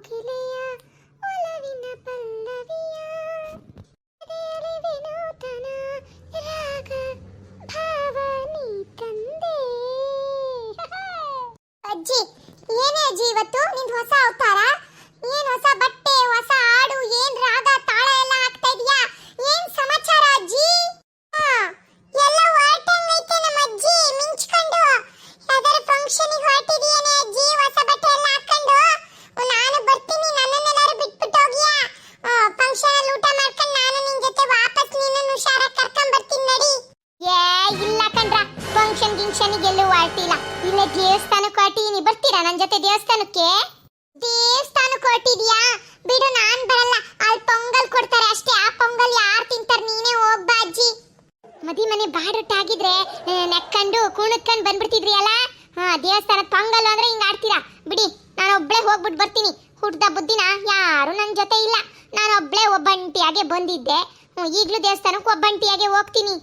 ಕೋಗಿಲೆಯ ಒಲವಿನ ಪಲ್ಲವಿಯ. ವಿನೂತನ ರಾಗ ಭಾವ ನೀ ತಂದೆ ಅಜ್ಜಿ, ಏನೇ ಅಜ್ಜಿ ಇವತ್ತು ನಿಂದು ಹೊಸ ಅವತಾರ? ಫಂಕ್ಷನ್ ಗಿಂಕ್ಷನ್ ಎಲ್ಲೂ ಹೊರಟಿಲ್ಲ ಇಲ್ಲೇ ದೇವಸ್ಥಾನಕ್ಕೆ ನೀ ಬರ್ತೀರಾ ನನ್ನ ಜೊತೆ ದೇವಸ್ಥಾನಕ್ಕೆ? ದೇವಸ್ಥಾನಕ್ಕೆ ಹೊರಟಿದ್ಯಾ ಬಿಡು, ನಾನ್ ಬರಲ್ಲ. ಅಲ್ಲಿ ಪೊಂಗಲ್ ಕೊಡ್ತಾರೆ ಅಷ್ಟೇ. ಆ ಪೊಂಗಲ್ ಯಾರು ತಿಂತಾರೆ ನೀನೇ ಹೋಗ್ಬಾ ಅಜ್ಜಿ. ಮದಿ ಮನೆ ಬಾಡುಟ್ಟಾಗಿದ್ರೆ ನೆಕ್ಕಂಡು ಕುಣಕ್ಕೊಂಡು ಬಂದ್ಬಿಡ್ತಿದ್ರಿ ಅಲ್ಲ ಹಾ, ದೇವಸ್ಥಾನದ ಪೊಂಗಲ್ ಅಂದ್ರೆ ಹಿಂಗ ಆಡ್ತೀರಾ? ಬಿಡಿ, ನಾನು ಒಬ್ಳೆ ಹೋಗ್ಬಿಟ್ಟು ಬರ್ತೀನಿ. ಹುಡ್ದ ಬುದ್ಧಿನ ಯಾರು ನನ್ನ ಜೊತೆ ಇಲ್ಲ. ನಾನು ಒಬ್ಳೆ ಒಬ್ಬಂಟಿಯಾಗೆ ಬಂದಿದ್ದೆ. ಈಗಲೂ ಈಗ್ಲೂ ದೇವಸ್ಥಾನಕ್ಕೆ ಒಬ್ಬಂಟಿಯಾಗೆ ಹೋಗ್ತೀನಿ.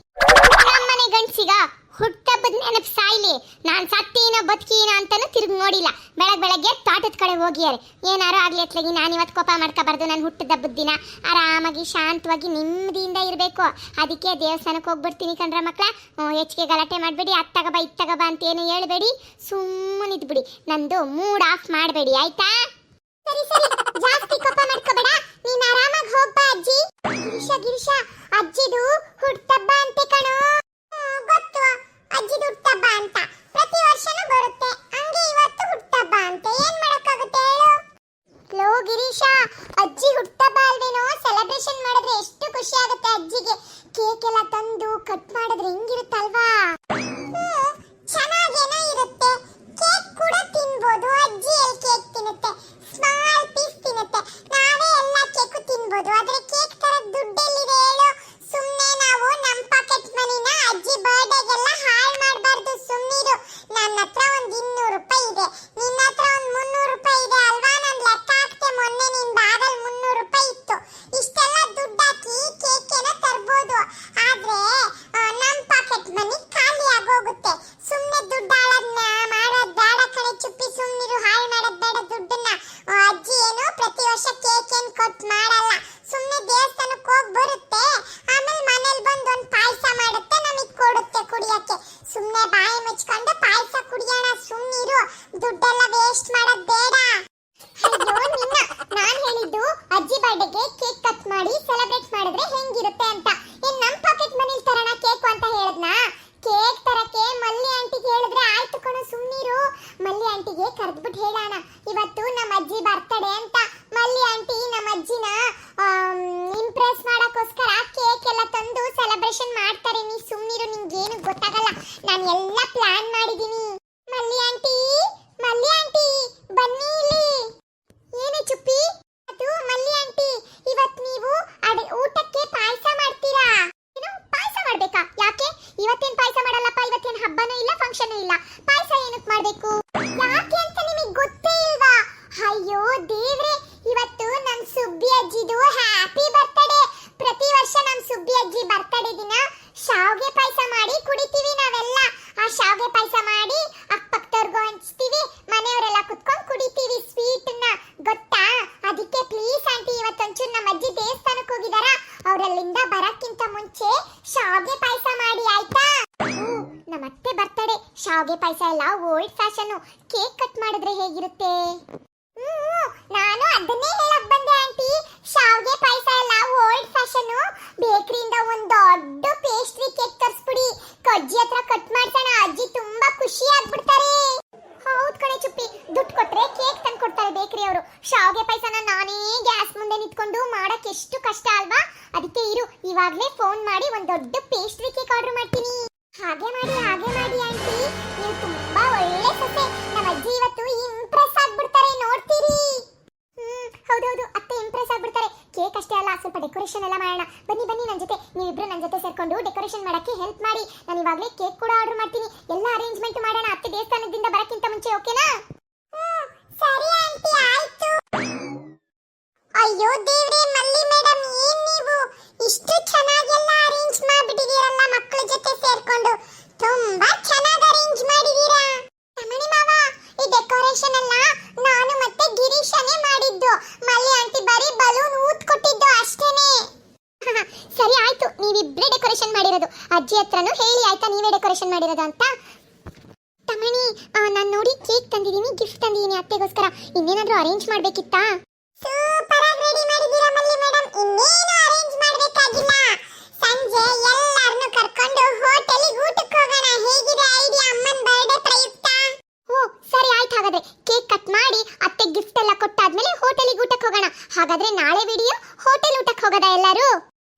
ನಮ್ಮನೆ ಗಂಡ್ಸಿಗ. ಹುಟ್ಟಬ್ಬದ ನೆನಪು ಸಾಯ್ಲಿ. ನಾನ್ ಸತ್ತೀನೋ ಬದುಕೀನೋ ಅಂತಲೂ ತಿರುಗಿ ನೋಡಿಲ್ಲ. ಬೆಳಗ್ ಬೆಳಗ್ಗೆ ತೋಟದ ಕಡೆ ಹೋಗಿಯಾರೆ. ಏನಾರು ಆಗ್ಲಿ ಅತ್ಲಗಿ ನಾನು ಇವತ್ತು ಕೋಪ ಮಾಡ್ಕೋಬಾರ್ದು ನಾನು ಹುಟ್ಟಿದ ದಿನ ಆರಾಮಾಗಿ ಶಾಂತವಾಗಿ ನೆಮ್ಮದಿಯಿಂದ ಇರಬೇಕು. ಅದಕ್ಕೆ ದೇವಸ್ಥಾನಕ್ಕೆ ಹೋಗ್ಬಿಡ್ತೀನಿ ಕಣ್ರ ಹ್ಮ್, ಹೆಚ್ಚಿಗೆ ಗಲಾಟೆ ಮಾಡಬೇಡಿ. ಅತ್ತಗ ಬಾ ಇತ್ತಗ ಬಾ ಅಂತ ಏನು ಹೇಳ್ಬೇಡಿ. ಸುಮ್ಮನೆ ಇದ್ಬಿಡಿ. ನಂದು ಮೂಡ್ ಆಫ್ ಮಾಡಬೇಡಿ ಆಯ್ತಾ? ಜಾಸ್ತಿ ಕೋಪ ಮಾಡ್ಕೋಬೇಡ. ನೀನು ಆರಾಮಾಗಿ ಹೋಗ್ಬಾ ಅಜ್ಜಿ. ಗಿರಿಶ ಗಿರಿಶ ಅಜ್ಜಿದು ಹುಟ್ಟಬ್ಬ ಅಂತೆ ಕಣೋ. ಗೊತ್ತು. ಅಜ್ಜಿದು ಹುಟ್ಟಬ್ಬ ಅಂತ. ಪ್ರತಿ ವರ್ಷನೂ ಬರುತ್ತೆ. ಹಂಗೆ ಇವತ್ತು ಹುಟ್ಟಬ್ಬ ಅಂತ. ಏನ್ ಮಾಡಕ್ಕಾಗುತ್ತೆ ಹೇಳು? ಲೋ ಗಿರೀಶ, ಅಜ್ಜಿ ಹುಟ್ಟಬ್ಬ ಅಲ್ದೇನೋ ಸೆಲೆಬ್ರೇಷನ್ ಮಾಡಿದ್ರೆ ಎಷ್ಟು ಖುಷಿ ಆಗುತ್ತೆ ಅಜ್ಜಿಗೆ. ಕೇಕ್ ಎಲ್ಲ ತಂದು ಕಟ್ ಮಾಡಿದ್ರೆ ಹೆಂಗಿರುತ್ತಲ್ವಾ? ವೇಸ್ಟ್ ಮಾಡೋದ್ ಬೇಡ. ಅಯ್ಯೋ ನಿನ್ನ ನಾನು ಹೇಳಿದ್ದು ಅಜ್ಜಿ ಬರ್ಡೇಗೆ ಕೇಕ್ ಕಟ್ ಮಾಡಿ ಸೆಲೆಬ್ರೇಟ್ ಮಾಡಿದ್ರೆ ಹೆಂಗಿರುತ್ತೆ ಅಂತ. ಏನ್ ನಮ್ ಪಾಕೆಟ್ ಮನೇಲಿ ತರೋಣ ಕೇಕ್ ಅಂತ ಹೇಳದ್ನಾ? ಕೇಕ್ ತರಕ್ಕೆ ಮಲ್ಲಿ ಆಂಟಿಗೆ ಹೇಳಿದ್ರೆ ಆಯ್ತು ಕಣೋ ಸುಮ್ಮನಿರು ಮಲ್ಲಿ ಆಂಟಿಗೆ ಕರೆದ್ಬಿಟ್ಟು ಹೇಳೋಣ. ಇವತ್ತು ನಮ್ಮ ಅಜ್ಜಿ ಬರ್ತಡೆ ಅಂತ. ಮಲ್ಲಿ ಆಂಟಿ ನಮ್ಮ ಅಜ್ಜಿನ ಇಂಪ್ರೆಸ್ ಮಾಡೋಕ್ಕೋಸ್ಕರ ಕೇಕ್ ಎಲ್ಲ ತಂದು ಸೆಲೆಬ್ರೇಷನ್ ಮಾಡ್ತಾರೆ. ನೀ ಸುಮ್ಮನಿರು ನಿಂಗೇನು ಗೊತ್ತಾಗಲ್ಲ. ನಾನು ಎಲ್ಲ ಪ್ಲಾನ್ ಮಾಡಿದೀನಿ ಮಲ್ಲಿ ಆಂಟಿ ಮಲ್ಲಿ ಆಂಟಿ ಬನ್ನಿ ಇಲ್ಲಿ ಏನೇ ಚುಪ್ಪಿ ಅದು ಮಲ್ಲಿ ಆಂಟಿ ಇವತ್ ನೀವು ಅಡೆ ಊಟಕ್ಕೆ ಪಾಯಸ ಮಾಡ್ತೀರಾ ಏನು ಪಾಯಸ ಮಾಡ್ಬೇಕಾ ಯಾಕೆ ಇವತ್ತೇನ್ ಪಾಯಸ ಮಾಡಲ್ಲಪ್ಪ ಇವತ್ತೇನ್ ಹಬ್ಬನೂ ಇಲ್ಲ ಫಂಕ್ಷನ್ ಇಲ್ಲ ಪಾಯಸ ಏನಕ್ ಮಾಡ್ಬೇಕು ಯಾಕೆ ಅಂತ ನಿಮಗೆ ಗೊತ್ತೇ ಇಲ್ವಾ ಅಯ್ಯೋ ದೇವ್ರೆ ಇವತ್ತು ನಮ್ ಸುಬ್ಬಿ ಅಜ್ಜಿದು ಹ್ಯಾಪಿ ಬರ್ತಡೇ ಪ್ರತಿ ವರ್ಷ ನಮ್ ಸುಬ್ಬಿ ಅಜ್ಜಿ ಬರ್ತಡೇ ದಿನ ಶಾವ್ಗೆ ಪಾಯಸ ಮಾಡಿ ಕುಡಿತೀವಿ ನಾವೆಲ್ಲ ಆ ಶಾವ್ಗೆ ಪಾಯಸ ಮಾಡಿ ಅಕ್ಕಪಕ್ಕದವ್ರಿಗೂ ಹಂಚ್ತೀವಿ ಮನೆಯವರೆಲ್ಲ ಕುತ್ಕೊಂಡು ಕುಡಿತೀವಿ ಸ್ವೀಟ್ನ ಗೊತ್ತಾ ಅದಕ್ಕೆ ಪ್ಲೀಸ್ ಆಂಟಿ ಇವತ್ತೊಂಚೂರು ನಮ್ಮ ಅಜ್ಜಿ ದೇವಸ್ಥಾನಕ್ಕೆ ಹೋಗಿದಾರ ಅವರಲ್ಲಿಂದ ಬರಕ್ಕಿಂತ ಮುಂಚೆ ಶಾವ್ಗೆ ಪಾಯಸ ಮಾಡಿ ಆಯ್ತಾ ಹ್ಮ್, ನಮ್ಮ ಅತ್ತೆ ಬರ್ತಡೆ ಶಾವ್ಗೆ ಪಾಯಸ ಎಲ್ಲ ಓಲ್ಡ್ ಫ್ಯಾಷನ್ ಕೇಕ್ ಕಟ್ ಮಾಡಿದ್ರೆ ಹೇಗಿರುತ್ತೆ? ನಾನು ಅದನ್ನೇ ಹೇಳಕ್ ಬಂದೆ, ಆಂಟಿ. ಶಾವಿಗೆ ಪಾಯಸ ಎಲ್ಲ ಓಲ್ಡ್ ಫ್ಯಾಷನ್ ಬೇಕರಿಯಿಂದ ಒಂದು ದೊಡ್ಡ ಪೇಸ್ಟ್ರಿ ಕೇಕ್ ತರಿಸ್ಬಿಡಿ. ಕಜ್ಜಿ ಹತ್ರ ಕಟ್ ಮಾಡ್ಸೋಣ, ಅಜ್ಜಿ ತುಂಬಾ ಖುಷಿ ಆಗ್ಬಿಡ್ತಾರೆ. ಹೌದ್ ಕಣೆ ಚುಪ್ಪಿ, ದುಡ್ಡು ಕೊಟ್ರೆ ಕೇಕ್ ತಂದು ಕೊಡ್ತಾರೆ ಬೇಕರಿ ಅವರು. ಶಾವಿಗೆ ಪಾಯಸನ ನಾನೇ ಗ್ಯಾಸ್ ಮುಂದೆ ನಿಂತ್ಕೊಂಡು ಮಾಡಕ್ ಎಷ್ಟು ಕಷ್ಟ ಅಲ್ವಾ? ಅದಕ್ಕೆ ಇರು, ಇವಾಗ್ಲೇ ಫೋನ್ ಮಾಡಿ ಒಂದ್ ದೊಡ್ಡ ಪೇಸ್ಟ್ರಿ ಕೇಕ್ ಆರ್ಡರ್ ಮಾಡ್ತೀನಿ. ಹಾಗೆ ಮಾಡಿ ಹಾಗೆ ಮಾಡಿ ಆಂಟಿ. ನೀವು ತುಂಬಾ ಒಳ್ಳೆ ಸೊಸೆ. ನಮ್ಮ ಅಜ್ಜಿ ಇವತ್ತು ಇಂಪ್ರೆಸ್ ಆಗ್ಬಿಡ್ತಾರೆ, ನೋಡ್ತೀರಿ? ಹ್ಮ್, ಹೌದೌದು, ಅತ್ತೆ ಇಂಪ್ರೆಸ್ ಆಗ್ಬಿಡ್ತಾರೆ. ಕೇಕ್ ಅಷ್ಟೇ ಅಲ್ಲ, ಸ್ವಲ್ಪ ಡೆಕೋರೇಷನ್ ಎಲ್ಲ ಮಾಡೋಣ. ಬನ್ನಿ ಬನ್ನಿ ನನ್ನ ಜೊತೆ. ನೀವಿಬ್ರು ನನ್ನ ಜೊತೆ ಸೇರ್ಕೊಂಡು ಡೆಕೋರೇಷನ್ ಮಾಡಕ್ಕೆ ಹೆಲ್ಪ್ ಮಾಡಿ. ನಾನು ಇವಾಗಲೇ ಕೇಕ್ ಕೂಡ ಆರ್ಡರ್ ಮಾಡ್ತೀನಿ. ಎಲ್ಲ ಅರೇಂಜ್ಮೆಂಟ್ ಮಾಡೋಣ. ಅತ್ತೆ ದೇವಸ್ಥಾನದಿಂದ ಬರಕ್ಕಿಂತ ಮುಂಚೆ ಓಕೆನಾ ಸರಿ ಆಂಟಿ, ಆಯ್ತು. ಅಯ್ಯೋ ದೇವ್ರೆ, ಮಲ್ಲಿ ಮೇಡಮ್ ಏನ್ ನೀವು? ಇಷ್ಟು ಚೆನ್ನಾಗೆಲ್ಲ ಅರೇಂಜ್ ಮಾಡ್ಬಿಟ್ಟಿದೀರಲ್ಲ ಮಕ್ಕಳ ಜೊತೆ ಸೇರ್ಕೊಂಡು ತುಂಬಾ ಚೆನ್ನಾಗಿ ಅರೇಂಜ್ ಮಾಡಿದೀರಾ ರಮಣಿ ಮಾವ ಈ ಡೆಕೋರೇಷನ್ ಎಲ್ಲ ನಾನು ಮತ್ತೆ ಗಿರೀಶನೇ ಮಾಡಿದ್ದು ಹತ್ರನೂ ಹೇಳಿ ಆಯ್ತಾ ನೀವೇ ಮಾಡಿರೋದು ಅಂತ ತಮಣಿ ನಾನು ನೋಡಿ ಕೇಕ್ ತಂದಿದ್ದೀನಿ ಗಿಫ್ಟ್ ತಂದಿದ್ದೀನಿ ಅತ್ತೆಗೋಸ್ಕರ. ಇನ್ನೇನಾದರೂ ಅರೇಂಜ್ ಮಾಡಬೇಕಿತ್ತಾ? ಸೂಪರ್ ಆಗಿ ರೆಡಿ ಮಾಡಿದ್ದೀರಾ ಮಲ್ಲಿ ಮೇಡಮ್ ಇನ್ನೇನು ಅರೇಂಜ್ ಮಾಡಬೇಕಾಗಿಲ್ಲ. ಸಂಜೆ ಎಲ್ಲರನ್ನು ಕರ್ಕೊಂಡು ಹೋಟೆಲಿಗೆ ಊಟಕ್ಕೆ ಹೋಗೋಣ. ಹೇಗಿದೆ ಐಡಿಯಾ ಅಮ್ಮನ ಬರ್ಡೇ ಪ್ರಯುಕ್ತ? ಓ ಸರಿ ಆಯ್ತು ಹಾಗಾದ್ರೆ. ಕೇಕ್ ಕಟ್ ಮಾಡಿ ಅತ್ತೆ ಗಿಫ್ಟ್ ಎಲ್ಲ ಕೊಟ್ಟಾದ್ಮೇಲೆ ಹೋಟೆಲಿಗೆ ಊಟಕ್ಕೆ ಹೋಗೋಣ. ಹಾಗಾದ್ರೆ ನಾಳೆ ವಿಡಿಯೋ ಹೋಟೆಲ್ ಊಟಕ್ಕೆ ಹೋಗೋದಾ ಎಲ್ಲರೂ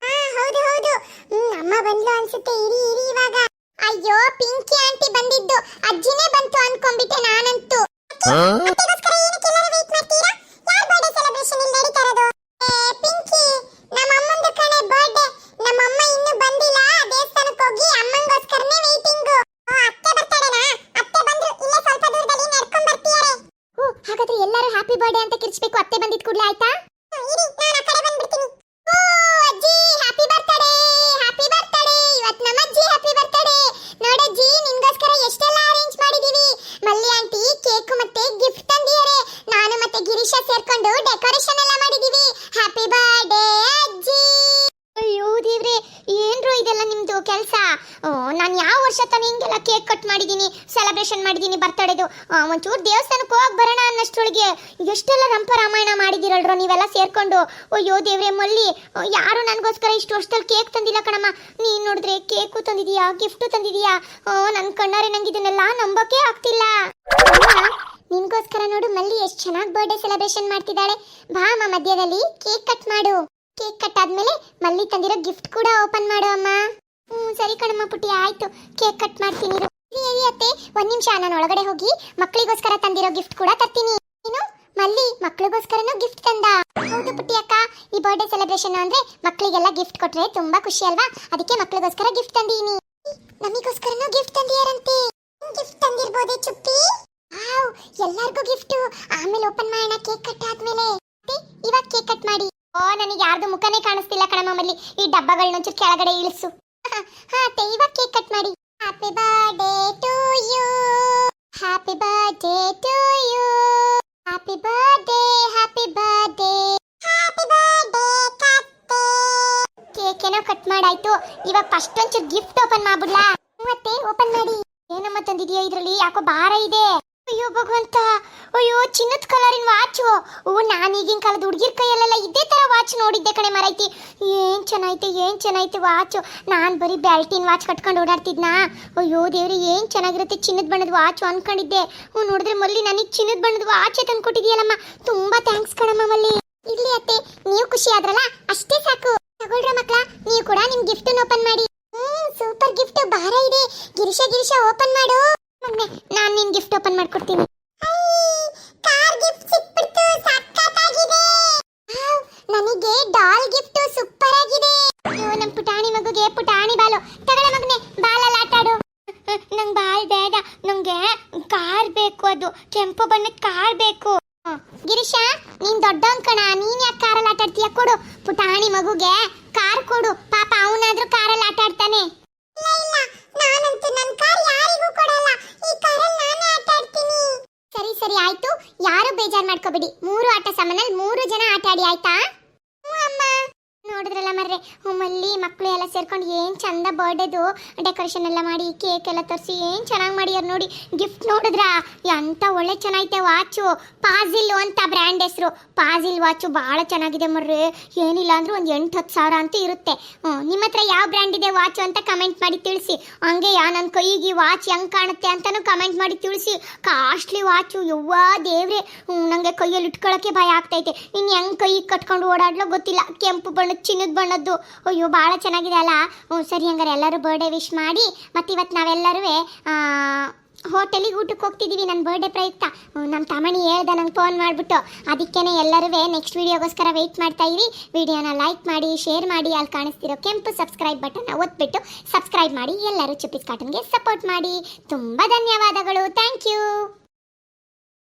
ಹಾ ಹೌದು ಹೌದು ಹ್ಮ್ ಅಮ್ಮ ಬಂದ್ಲು ಅನ್ಸುತ್ತೆ ಇರಿ ಇರಿ ಇವಾಗ ಅಯ್ಯೋ ಪಿಂಕಿ ಆಂಟಿ ಬಂದಿದ್ದು ಅಜ್ಜಿನೇ ಬಂತು ಅನ್ಕೊಂಡ್ಬಿಟ್ಟೆ ನಾನಂತೂ ಅದಕ್ಕೋಸ್ಕರ ಏನಕ್ಕೆ ಎಲ್ಲರೂ ವೇಟ್ ಮಾಡ್ತೀರಾ ಯಾರ್ ಬರ್ಡೇ ಸೆಲೆಬ್ರೇಷನ್ ಇಲ್ಲಿ ನಡೀತಾ ಇರೋದು ಏ, ಪಿಂಕಿ ನಮ್ಮ ಅಮ್ಮಂದು ಕಣೆ ಬರ್ಡೇ ನಮ್ಮ ಅಮ್ಮ ಇನ್ನೂ ಬಂದಿಲ್ಲ ದೇವಸ್ಥಾನಕ್ಕೆ ಹೋಗಿ ಅಮ್ಮಂಗೋಸ್ಕರನೇ ವೇಟಿಂಗು ಅತ್ತೆ ಬರ್ತಾಳೆನಾ ಅತ್ತೆ ಬಂದ್ರು ಇಲ್ಲೇ ಸ್ವಲ್ಪ ದೂರದಲ್ಲಿ ನಡ್ಕೊಂಡ್ ಬರ್ತೀಯಾರೆ ಓ ಹಾಗಾದ್ರೆ ಎಲ್ಲರೂ ಹ್ಯಾಪಿ ಬರ್ಡೇ ಅಂತ ಕಿರ್ಚ್ಬೇಕು ಅತ್ತೆ ಬಂದಿದ್ ಕೂಡಲೇ ಆಯ್ತಾ ಇರಿ ನಾನು ಆ ಕಡೆ ಬಂದ್ಬಿಡ್ತೀನಿ ಓ ಅಜ್ಜಿ ಹ್ಯಾಪಿ ಬರ್ತಡೇ ಹ್ಯಾಪಿ ಬರ್ತಡೇ ಇವತ್ತು ನಮ್ಮ ಅಜ್ಜಿ ಹ್ಯಾಪಿ ಬರ್ತಡೇ ನೋಡಜ್ಜಿ ನಿನ್ಗೋಸ್ಕರ ಎಷ್ಟೆಲ್ಲ ಅರೇಂಜ್ ಮಾಡಿದೀವಿ ಮಲ್ಲಿ ಆಂಟಿ ಕೇಕ್ ಮತ್ತೆ ಗಿಫ್ಟ್ ತಂದಿದ್ದಾರೆ ನಾನು ಮತ್ತೆ ಗಿರೀಶ ಸೇರ್ಕೊಂಡು ಡೆಕೋರೇಷನ್ ಎಲ್ಲ ಮಾಡಿದೀವಿ ಹ್ಯಾಪಿ ಬರ್ಡೇ ಅಜ್ಜಿ ಅಯ್ಯೋ ದೇವ್ರೆ ಏನ್ರು ಇದೆಲ್ಲ ನಿಮ್ದು ಕೆಲಸ ನಾನು ಯಾವ ವರ್ಷ ತಾನೇ ಹಿಂಗೆಲ್ಲ ಕೇಕ್ ಕಟ್ ಮಾಡಿದ್ದೀನಿ ಸೆಲೆಬ್ರೇಷನ್ ಮಾಡಿದ್ದೀನಿ ಬರ್ತಡೇದು ಒಂಚೂರು ದೇವಸ್ಥಾನಕ್ಕೆ ಹೋಗಿ ಬರೋಣ ಅನ್ನಷ್ಟೊಳಗೆ ಎಷ್ಟೆಲ್ಲ ರಂಪ ರಾಮಾಯಣ ಮಾಡಿದಿರಲ್ರೋ ನೀವೆಲ್ಲ ಸೇರ್ಕೊಂಡು? ಅಯ್ಯೋ ದೇವ್ರೆ, ಮಲ್ಲಿ ಯಾರು ನನಗೋಸ್ಕರ ಇಷ್ಟು ವರ್ಷದಲ್ಲಿ ಕೇಕ್ ತಂದಿಲ್ಲ ಕಣಮ್ಮ. ನೀನು ನೋಡಿದ್ರೆ ಕೇಕು ತಂದಿದೀಯಾ ಗಿಫ್ಟು ತಂದಿದೀಯಾ? ನನ್ನ ಕಣ್ಣಾರೆ ನಂಗೆ ಇದನ್ನೆಲ್ಲ ನಂಬೋಕೆ ಆಗ್ತಿಲ್ಲ. ನಿನ್ಗೋಸ್ಕರ ನೋಡು, ಮಲ್ಲಿ ಎಷ್ಟು ಚೆನ್ನಾಗಿ ಬರ್ಡೇ ಸೆಲೆಬ್ರೇಷನ್ ಮಾಡ್ತಿದ್ದಾಳೆ. ಬಾ ಅಮ್ಮ, ಮಧ್ಯದಲ್ಲಿ ಕೇಕ್ ಕಟ್ ಮಾಡು. ಕೇಕ್ ಕಟ್ ಆದ್ಮೇಲೆ ಮಲ್ಲಿ ತಂದಿರೋ ಗಿಫ್ಟ್ ಕೂಡ ಓಪನ್ ಮಾಡು ಅಮ್ಮ. ಹ್ಮ್, ಸರಿ ಕಣಮ್ಮ ಪುಟ್ಟಿ, ಆಯ್ತು. ಕೇಕ್ ಕಟ್ ಮಾಡ್ತೀನಿ. ಅತ್ತೆ, ಒಂದ್ ನಿಮಿಷ, ನಾನು ಒಳಗಡೆ ಹೋಗಿ ಮಕ್ಕಳಿಗೋಸ್ಕರ ತಂದಿರೋ ಗಿಫ್ಟ್ ಕೂಡ ತರ್ತೀನಿ. ಏನು ಮಲ್ಲಿ ಮಕ್ಕಳಿಗೋಸ್ಕರನೂ ಗಿಫ್ಟ್ ತಂದ. ಹೌದು ಪುಟ್ಟಿ ಅಕ್ಕ. ಈ ಬರ್ಡೇ ಸೆಲೆಬ್ರೇಷನ್ ಅಂದ್ರೆ ಮಕ್ಕಳಿಗೆಲ್ಲ ಗಿಫ್ಟ್ ಕೊಟ್ರೆ ತುಂಬಾ ಖುಷಿ ಅಲ್ವಾ? ಅದಕ್ಕೆ ಮಕ್ಕಳಿಗೋಸ್ಕರ ಗಿಫ್ಟ್ ತಂದೀನಿ. ನಮಿಗೋಸ್ಕರನೂ ಗಿಫ್ಟ್ ತಂದಿಯಾರಂತೆ. ಗಿಫ್ಟ್ ತಂದಿರ್ಬೋದೆ ಚುಪ್ಪಿ? ವಾವ್, ಎಲ್ಲರಿಗೂ ಗಿಫ್ಟ್ ಆಮೇಲೆ ಓಪನ್ ಮಾಡೋಣ ಕೇಕ್ ಕಟ್ ಆದ್ಮೇಲೆ. ಇವಾಗ ಕೇಕ್ ಕಟ್ ಮಾಡಿ. ಓ, ನನಗೆ ಯಾರ್ದು ಮುಖನೇ ಕಾಣಿಸ್ತಿಲ್ಲ ಕಣಮ್ಮ ಮಲ್ಲಿ. ಈ ಡಬ್ಬಗಳನ್ನ ಒಂಚೂರು ಕೆಳಗಡೆ ಇಳಿಸು. ಹಾ ಇವಾಗ ಕೇಕ್ ಕಟ್ ಮಾಡಿ. Happy birthday to you happy birthday to you happy birthday happy birthday happy birthday ಕತ್ತೆ ಕೇಕ್ ಏನೋ ಕಟ್ ಮಾಡಾಯ್ತು. ಇವಾಗ ಫಸ್ಟ್ ಒಂಚೂರು ಗಿಫ್ಟ್ ಓಪನ್ ಮಾಡ್ಬಿಡ್ಲಾ? ಮತ್ತೆ ಓಪನ್ ಮಾಡಿ. ಏನಮ್ಮ ತಂದಿದೀಯ ಇದರಲ್ಲಿ? ಯಾಕೋ ಭಾರ ಇದೆ. ಅಯ್ಯೋ, ಭಗವಂತ. ಅಯ್ಯೋ, ಚಿನ್ನದ ಕಲರಿನ ವಾಚ್. ಓ ನಾನು ಈಗಿನ ಕಾಲದ ಹುಡುಗಿರ ಕೈಯಲ್ಲೆಲ್ಲ ಇದೇ ತರ ವಾಚ್ ನೋಡಿದ್ದೆ ಕಣೆ ಮರೈತಿ. ಏನ್ ಚೆನ್ನಾಯ್ತು ಏನ್ ಚೆನ್ನಾಯ್ತು ವಾಚು. ನಾನ್ ಬರೀ ಬ್ಯಾಲ್ಟಿನ್ ವಾಚ್ ಕಟ್ಕೊಂಡು ಓಡಾಡ್ತಿದ್ನಾ? ಅಯ್ಯೋ, ದೇವ್ರಿ, ಏನ್ ಚೆನ್ನಾಗಿರುತ್ತೆ ಚಿನ್ನದ ಬಣ್ಣದ ವಾಚ್ ಅನ್ಕೊಂಡಿದ್ದೆ. ಹ್ಞೂ, ನೋಡಿದ್ರೆ ಮಲ್ಲಿ ನನಗೆ ಚಿನ್ನದ ಬಣ್ಣದ ವಾಚ್ ತಂದ್ಕೊಟ್ಟಿದ್ಯಲ್ಲಮ್ಮ. ತುಂಬಾ ಥ್ಯಾಂಕ್ಸ್ ಕಣಮ್ಮ ಮಲ್ಲಿ. ಇರ್ಲಿ ಅತ್ತೆ, ನೀವು ಖುಷಿ ಆದ್ರಲ್ಲ? ಅಷ್ಟೇ ಸಾಕು. ತಗೊಳ್ರ ಮಕ್ಕಳ, ನೀವು ಕೂಡ ನಿಮ್ ಗಿಫ್ಟ್ ಓಪನ್ ಮಾಡಿ. ಹ್ಮ್, ಸೂಪರ್ ಗಿಫ್ಟ್, ಭಾರ ಇದೆ. ಗಿರಿಶ ಗಿರಿಶ, ಓಪನ್ ಮಾಡು. ಮಗ್ನೆ ನಾನು ನಿನ್ ಗಿಫ್ಟ್ ಓಪನ್ ಮಾಡ್ಕೊಡ್ತೀನಿ. ಕಾರ್ ಗಿಫ್ಟ್ ಸಿಕ್ಬಿಡ್ತು ಸಕ್ಕತ್ತಾಗಿದೆ ವಾವ್, ನನಗೆ ಡಾಲ್ ಗಿಫ್ಟ್ ಸೂಪರ್ ಆಗಿದೆ ಅಯ್ಯೋ ನಮ್ ಪುಟಾಣಿ ಮಗುಗೆ ಪುಟಾಣಿ ಬಾಲು. ತಗೊಳ್ಳೆ ಮಗನೆ ಬಾಲಲ್ಲಿ ಆಟ ಆಡು. ನಂಗೆ ಬಾಲ್ ಬೇಡ ನಂಗೆ ಕಾರ್ ಬೇಕು ಅದು. ಕೆಂಪು ಬಣ್ಣದ ಕಾರ್ ಬೇಕು. ಗಿರೀಶ ನೀನ್ ದೊಡ್ಡವನ್ ಕಣ. ನೀನ್ ಯಾಕೆ ಕಾರಲ್ಲಿ ಆಟ ಆಡ್ತೀಯ? ಕೊಡು. ಪುಟಾಣಿ ಮಗುಗೆ ಕಾರ್ ಕೊಡು. ಪಾಪ ಅವನಾದ್ರೂ ಕಾರಲ್ಲಿ ಆಟ ಆಡ್ತಾನೆ. ಇಲ್ಲ ಇಲ್ಲ ನಾನಂತೂ ನನ್ನ ಕಾರ್ ಯಾರಿಗೂ ಕೊಡಲ್ಲ ಈ ಕಾರಲ್ಲಿ ನಾನೇ ಆಟ ಆಡ್ತೀನಿ ಸರಿ ಆಯ್ತು. ಯಾರು ಬೇಜಾರ್ ಮಾಡ್ಕೋಬೇಡಿ. ಮೂರು ಆಟ ಸಾಮಾನಲ್ಲಿ ಮೂರು ಜನ ಆಟ ಆಡಿ ಆಯ್ತಾ ಅಮ್ಮ. ಅಮ್ಮ ನೋಡಿದ್ರಲ್ಲ ಮರ್ರೆ ಮಲ್ಲಿ ಮಕ್ಕಳು ಎಲ್ಲ ಸೇರ್ಕೊಂಡು ಏನು ಚಂದ ಬರ್ಡೇದು ಡೆಕೋರೇಷನ್ ಎಲ್ಲ ಮಾಡಿ ಕೇಕ್ ಎಲ್ಲ ತರಿಸಿ, ಏನು ಚೆನ್ನಾಗಿ ಮಾಡ್ಯಾರ ನೋಡಿ. ಗಿಫ್ಟ್ ನೋಡಿದ್ರ? ಎಂತ ಒಳ್ಳೆ ಚೆನ್ನಾಗೈತೆ ವಾಚು ಪಾಜಿಲ್ ಅಂತ ಬ್ರ್ಯಾಂಡ್ ಹೆಸರು. ಪಾಜಿಲ್ ವಾಚು ಭಾಳ ಚೆನ್ನಾಗಿದೆ ಮರ್ರೆ. ಏನಿಲ್ಲ ಅಂದ್ರೆ ಒಂದು ಎಂಟು ಹತ್ತು ಸಾವಿರ ಅಂತ ಇರುತ್ತೆ. ನಿಮ್ಮ ಹತ್ರ ಯಾವ ಬ್ರ್ಯಾಂಡ್ ಇದೆ ವಾಚು ಅಂತ ಕಮೆಂಟ್ ಮಾಡಿ ತಿಳಿಸಿ. ಹಂಗೆ ಯಾ ನನ್ನ ಕೈಗೆ ವಾಚ್ ಹೆಂಗ್ ಕಾಣುತ್ತೆ ಅಂತಲೂ ಕಮೆಂಟ್ ಮಾಡಿ ತಿಳಿಸಿ. ಕಾಸ್ಟ್ಲಿ ವಾಚು ಯವ್ವ ದೇವ್ರೆ. ನನಗೆ ಕೈಯಲ್ಲಿ ಇಟ್ಕೊಳ್ಳೋಕ್ಕೆ ಭಯ ಆಗ್ತೈತೆ. ಇನ್ನು ಹೆಂಗೆ ಕೈ ಕಟ್ಕೊಂಡು ಓಡಾಡ್ಲೋ ಗೊತ್ತಿಲ್ಲ. ಕೆಂಪು ಬಣ್ಣದ ಚಿನ್ನದ ಬಣ್ಣದ್ದು ಅಯ್ಯೋ, ಭಾಳ ಚೆನ್ನಾಗಿದೆ ಅಲ್ಲ? ಹ್ಞೂ, ಸರಿ ಹಂಗಾರೆ ಎಲ್ಲರೂ ಬರ್ಡೇ ವಿಶ್ ಮಾಡಿ ಮತ್ತು ಇವತ್ತು ನಾವೆಲ್ಲರೂ ಹೋಟೆಲಿಗೆ ಊಟಕ್ಕೆ ಹೋಗ್ತಿದ್ದೀವಿ ನನ್ನ ಬರ್ಡೇ ಪ್ರಯುಕ್ತ. ನಮ್ಮ ತಮಣಿ ಹೇಳ್ದೆ, ನಂಗೆ ಫೋನ್ ಮಾಡಿಬಿಟ್ಟು. ಅದಕ್ಕೇ ಎಲ್ಲರೂ ನೆಕ್ಸ್ಟ್ ವೀಡಿಯೋಗೋಸ್ಕರ ವೆಯ್ಟ್ ಮಾಡ್ತಾ ಇರಿ. ವಿಡಿಯೋನ ಲೈಕ್ ಮಾಡಿ ಶೇರ್ ಮಾಡಿ, ಅಲ್ಲಿ ಕಾಣಿಸ್ತಿರೋ ಕೆಂಪು ಸಬ್ಸ್ಕ್ರೈಬ್ ಬಟನ್ನ ಒತ್ಬಿಟ್ಟು ಸಬ್ಸ್ಕ್ರೈಬ್ ಮಾಡಿ, ಎಲ್ಲರೂ ಚುಪ್ಪಿಸ್ ಕಾಟನ್ಗೆ ಸಪೋರ್ಟ್ ಮಾಡಿ. ತುಂಬ ಧನ್ಯವಾದಗಳು. Thank you